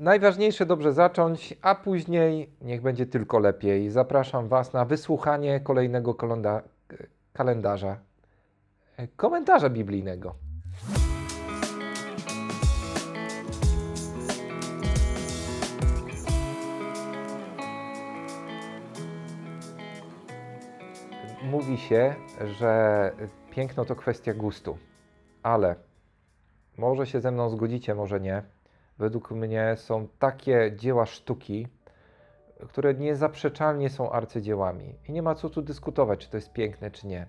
Najważniejsze dobrze zacząć, a później niech będzie tylko lepiej. Zapraszam Was na wysłuchanie kolejnego kalendarza, e, komentarza biblijnego. Mówi się, że piękno to kwestia gustu, ale może się ze mną zgodzicie, może nie. Według mnie są takie dzieła sztuki, które niezaprzeczalnie są arcydziełami i nie ma co tu dyskutować, czy to jest piękne, czy nie.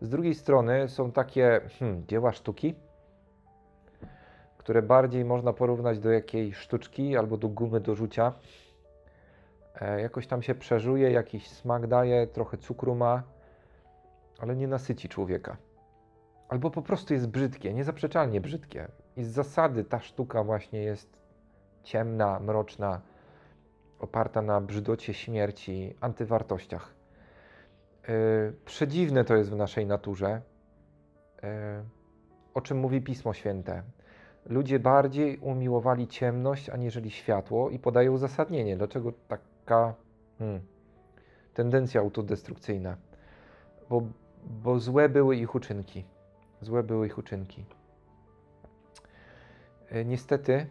Z drugiej strony są takie hmm, dzieła sztuki, które bardziej można porównać do jakiejś sztuczki albo do gumy do rzucia. E, jakoś tam się przeżuje, jakiś smak daje, trochę cukru ma, ale nie nasyci człowieka. Albo po prostu jest brzydkie, niezaprzeczalnie brzydkie. I z zasady ta sztuka właśnie jest ciemna, mroczna, oparta na brzydocie śmierci, antywartościach. Yy, przedziwne to jest w naszej naturze, yy, o czym mówi Pismo Święte. Ludzie bardziej umiłowali ciemność aniżeli światło i podają uzasadnienie, dlaczego taka hmm, tendencja autodestrukcyjna. Bo, bo złe były ich uczynki. Złe były ich uczynki. E, Niestety,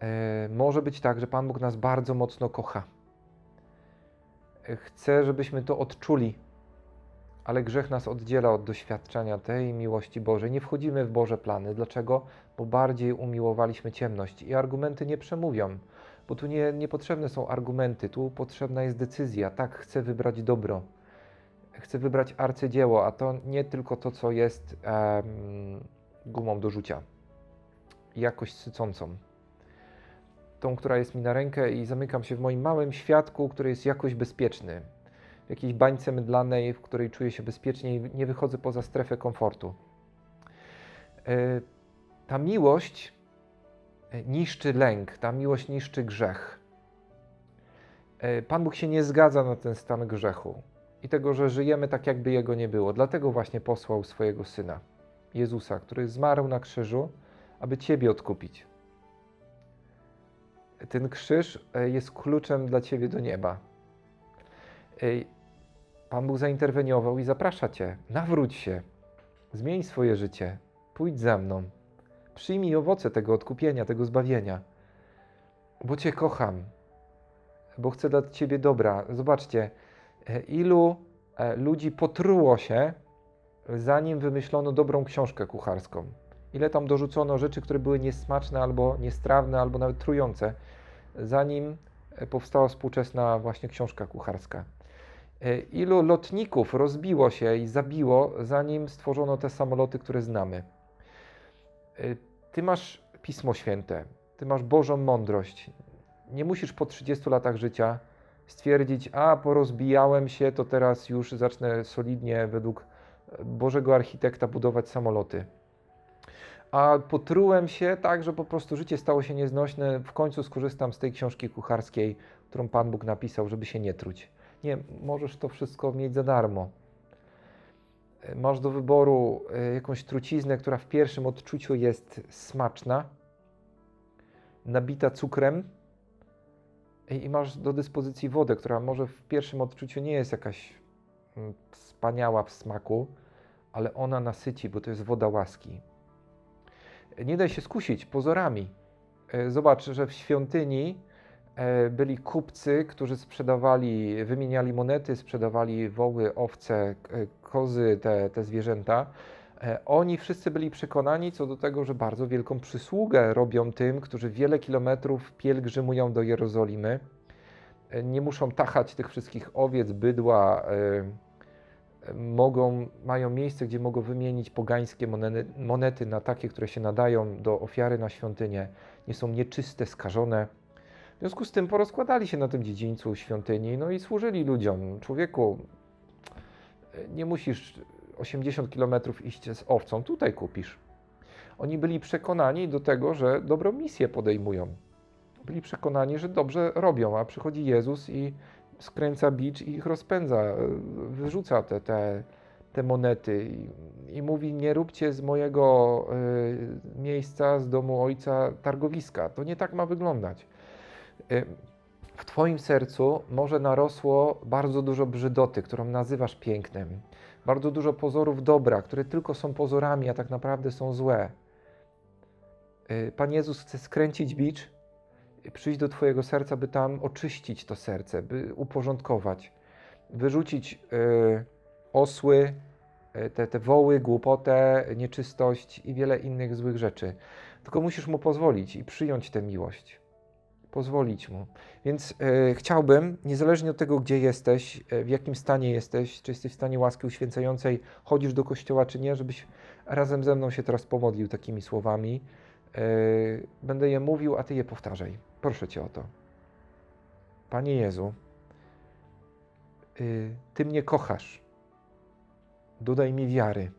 e, może być tak, że Pan Bóg nas bardzo mocno kocha. E, Chce, żebyśmy to odczuli, ale grzech nas oddziela od doświadczenia tej miłości Bożej. Nie wchodzimy w Boże plany. Dlaczego? Bo bardziej umiłowaliśmy ciemność i argumenty nie przemówią, bo tu nie, niepotrzebne są argumenty, tu potrzebna jest decyzja. Tak, chcę wybrać dobro chcę wybrać arcydzieło, a to nie tylko to, co jest em, gumą do rzucia. Jakość sycącą. Tą, która jest mi na rękę i zamykam się w moim małym światku, który jest jakoś bezpieczny. W jakiejś bańce mydlanej, w której czuję się bezpiecznie i nie wychodzę poza strefę komfortu. E, Ta miłość e, niszczy lęk, ta miłość niszczy grzech. E, Pan Bóg się nie zgadza na ten stan grzechu i tego, że żyjemy tak, jakby Jego nie było. Dlatego właśnie posłał swojego Syna, Jezusa, który zmarł na krzyżu, aby Ciebie odkupić. Ten krzyż e, jest kluczem dla Ciebie do nieba. E, Pan Bóg zainterweniował i zaprasza Cię, nawróć się, zmień swoje życie, pójdź za mną, przyjmij owoce tego odkupienia, tego zbawienia, bo Cię kocham, bo chcę dla Ciebie dobra. Zobaczcie, ilu e, ludzi potruło się, zanim wymyślono dobrą książkę kucharską. Ile tam dorzucono rzeczy, które były niesmaczne albo niestrawne, albo nawet trujące, zanim e, powstała współczesna właśnie książka kucharska. E, Ilu lotników rozbiło się i zabiło, zanim stworzono te samoloty, które znamy. E, Ty masz Pismo Święte, ty masz Bożą mądrość. Nie musisz po 30 latach życia stwierdzić, a porozbijałem się, to teraz już zacznę solidnie według Bożego architekta budować samoloty. A potrułem się tak, że po prostu życie stało się nieznośne. W końcu skorzystam z tej książki kucharskiej, którą Pan Bóg napisał, żeby się nie truć. Nie, możesz to wszystko mieć za darmo. Masz do wyboru e, jakąś truciznę, która w pierwszym odczuciu jest smaczna, nabita cukrem, i masz do dyspozycji wodę, która może w pierwszym odczuciu nie jest jakaś mm, wspaniała w smaku, ale ona nasyci, bo to jest woda łaski. Nie daj się skusić pozorami. E, Zobacz, że w świątyni e, byli kupcy, którzy sprzedawali, wymieniali monety, sprzedawali woły, owce, e, kozy, te, te zwierzęta. E, Oni wszyscy byli przekonani co do tego, że bardzo wielką przysługę robią tym, którzy wiele kilometrów pielgrzymują do Jerozolimy. E, Nie muszą tachać tych wszystkich owiec, bydła, e, mogą, mają miejsce, gdzie mogą wymienić pogańskie monety, na takie, które się nadają do ofiary na świątynię. Nie są nieczyste, skażone. W związku z tym porozkładali się na tym dziedzińcu świątyni, no i służyli ludziom. Człowieku, nie musisz 80 km iść z owcą, tutaj kupisz. Oni byli przekonani do tego, że dobrą misję podejmują. Byli przekonani, że dobrze robią, a przychodzi Jezus i skręca bicz i ich rozpędza, e, wyrzuca te, te te monety i, i mówi: Nie róbcie z mojego y, miejsca, z domu ojca targowiska. To nie tak ma wyglądać. Y, w Twoim sercu może narosło bardzo dużo brzydoty, którą nazywasz pięknem, bardzo dużo pozorów dobra, które tylko są pozorami, a tak naprawdę są złe. Y, Pan Jezus chce skręcić bicz, i przyjść do Twojego serca, by tam oczyścić to serce, by uporządkować, wyrzucić y, osły, y, te, te woły, głupotę, nieczystość i wiele innych złych rzeczy. Tylko musisz mu pozwolić i przyjąć tę miłość. Pozwolić mu. Więc y, chciałbym, niezależnie od tego, gdzie jesteś, y, w jakim stanie jesteś, czy jesteś w stanie łaski uświęcającej, chodzisz do kościoła, czy nie, żebyś razem ze mną się teraz pomodlił takimi słowami. Y, będę je mówił, a ty je powtarzaj. Proszę cię o to. Panie Jezu, y, ty mnie kochasz. Dodaj mi wiary,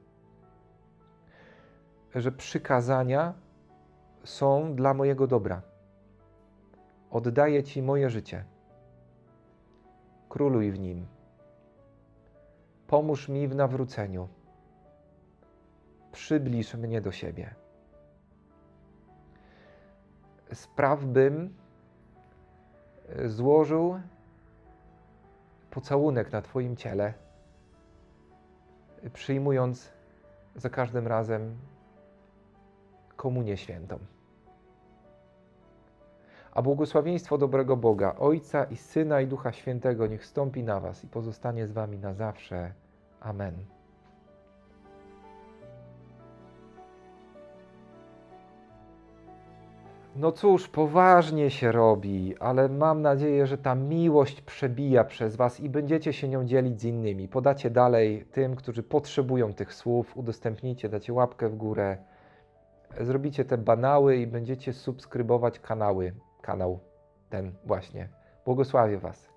że przykazania są dla mojego dobra. Oddaję Ci moje życie. Króluj w nim. Pomóż mi w nawróceniu. Przybliż mnie do siebie. Spraw, bym e, złożył pocałunek na Twoim ciele, przyjmując za każdym razem komunię świętą. A błogosławieństwo dobrego Boga, Ojca i Syna i Ducha Świętego niech stąpi na Was i pozostanie z Wami na zawsze. Amen. No cóż, poważnie się robi, ale mam nadzieję, że ta miłość przebija przez Was i będziecie się nią dzielić z innymi. Podacie dalej tym, którzy potrzebują tych słów, udostępnijcie, dacie łapkę w górę, zrobicie te banały i będziecie subskrybować kanały, kanał ten właśnie. Błogosławię Was.